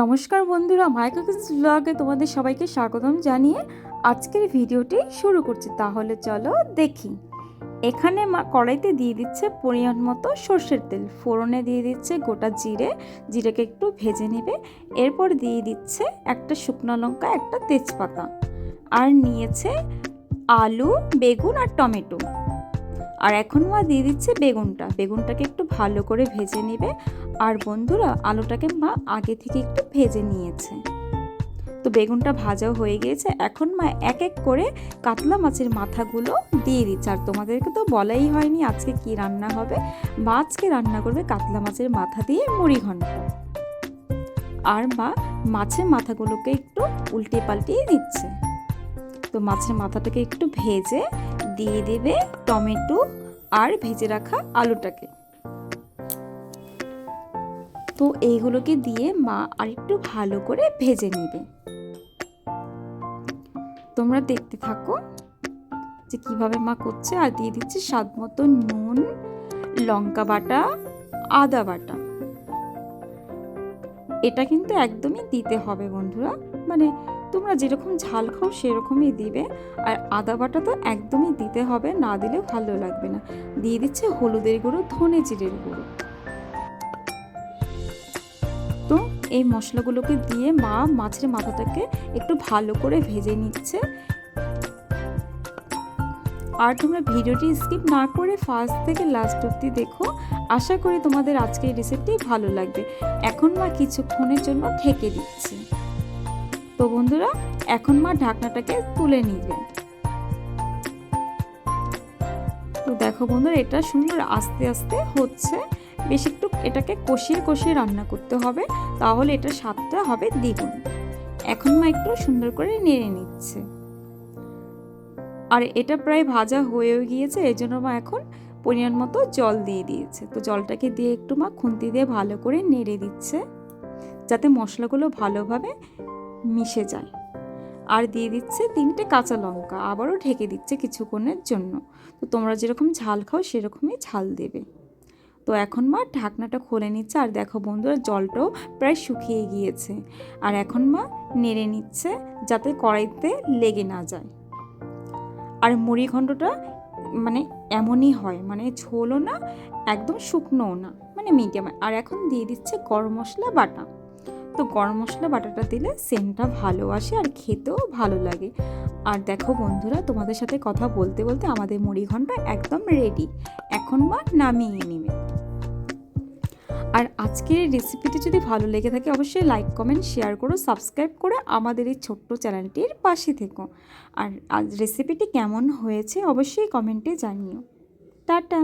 নমস্কার বন্ধুরা মাইক্রোকিস ব্লগে তোমাদের সবাইকে স্বাগতম জানিয়ে আজকের ভিডিওটি শুরু করছি। তাহলে চলো দেখি। এখানে মা কড়াইতে দিয়ে দিচ্ছে পরিমাণ মতো সর্ষের তেল। ফোড়নে দিয়ে দিচ্ছে গোটা জিরে, জিরেকে একটু ভেজে নেবে। এরপর দিয়ে দিচ্ছে একটা শুকনো লঙ্কা, একটা তেজপাতা। আর নিয়েছে আলু, বেগুন আর টমেটো। আর এখন মা দিয়ে দিচ্ছে বেগুনটা। বেগুনটাকে একটু ভালো করে ভেজে নেবে। আর বন্ধুরা, আলুটাকে মা আগে থেকে একটু ভেজে নিয়েছে। তো বেগুনটা ভাজাও হয়ে গিয়েছে। এখন মা এক এক করে কাতলা মাছের মাথাগুলো দিয়ে দিচ্ছে। আর তোমাদেরকে তো বলাই হয়নি আজকে কি রান্না হবে। মা আজকে রান্না করবে কাতলা মাছের মাথা দিয়ে মুড়ি ঘন্ট। আর মা মাছের মাথাগুলোকে একটু উল্টে পাল্টিয়ে দিচ্ছে। তো মাছের মাথাটাকে একটু ভেজে দিয়ে দেবে টমেটো আর ভেজে রাখা আলুটাকে। তো এইগুলোকে দিয়ে মা আরেকটু ভালো করে ভেজে নেবে। তোমরা দেখতে থাকো যে কীভাবে মা করছে। আর দিয়ে দিচ্ছে স্বাদ মতো নুন, লঙ্কা বাটা, আদা বাটা। এটা কিন্তু একদমই দিতে হবে বন্ধুরা। মানে তোমরা যেরকম ঝাল খাও সেরকমই দিবে। আর আদা বাটা তো একদমই দিতে হবে, না দিলে ভালো লাগবে না। দিয়ে দিচ্ছে হলুদের গুঁড়ো, ধনে জিরের গুঁড়ো। তো এই মশলাগুলোকে দিয়ে মা মাছের মাথাটাকে একটু ভালো করে ভেজে নিচ্ছে। আর তোমরা ভিডিওটি স্কিপ না করে ফার্স্ট থেকে লাস্ট অব্দি দেখো। আশা করি তোমাদের আজকের রেসিপিটি ভালো লাগবে। এখন মা কিছুক্ষণের জন্য ঢেকে দিচ্ছে। তো বন্ধুরা, এখন মা ঢাকনাটাকে তুলে নিবে। তো দেখো বন্ধুরা, এটা সুন্দর আস্তে আস্তে হচ্ছে। বেশ একটু এটাকে কষিয়ে কষিয়ে রান্না করতে হবে, তাহলে এটা স্বাদটা হবে দ্বিগুণ। এখন মা একটু সুন্দর করে নেড়ে নিচ্ছে। আর এটা প্রায় ভাজা হয়েও গিয়েছে এই জন্য মা এখন পরিমাণ মতো জল দিয়ে দিয়েছে। তো জলটাকে দিয়ে একটু মা খুন্তি দিয়ে ভালো করে নেড়ে দিচ্ছে, যাতে মশলাগুলো ভালোভাবে মিশে যায়। আর দিয়ে দিচ্ছে তিনটে কাঁচা লঙ্কা, আবারও ঢেকে দিচ্ছে কিছুক্ষণের জন্য। তো তোমরা যেরকম ঝাল খাও, সেরকমই ঝাল দেবে। তো এখন মা ঢাকনাটা খুলে নিচ্ছে, আর দেখো বন্ধুরা, জলটাও প্রায় শুকিয়ে গিয়েছে। আর এখন মা নেড়ে নিচ্ছে যাতে কড়াইতে লেগে না যায়। আর মুড়ি ঘণ্টটা মানে এমনই হয় মানে ঝোলও না, একদম শুকনোও না মানে মিডিয়াম আর এখন দিয়ে দিচ্ছে গরম মশলা, বাটা। তো গরম মশলা বাটাটা দিলে সেন্টটা ভালো আসে আর খেতেও ভালো লাগে। আর দেখো বন্ধুরা, তোমাদের সাথে কথা বলতে বলতে আমাদের মুড়ি ঘণ্টা একদম রেডি এখন মা নামিয়ে নেবে। আর আজকের এই রেসিপিটি যদি ভালো লেগে থাকে, অবশ্যই লাইক কমেন্ট শেয়ার করো সাবস্ক্রাইব করে আমাদের এই ছোট্ট চ্যানেলটির পাশে থেকো। আর আজ রেসিপিটি কেমন হয়েছে, অবশ্যই কমেন্টে জানিও। টাটা!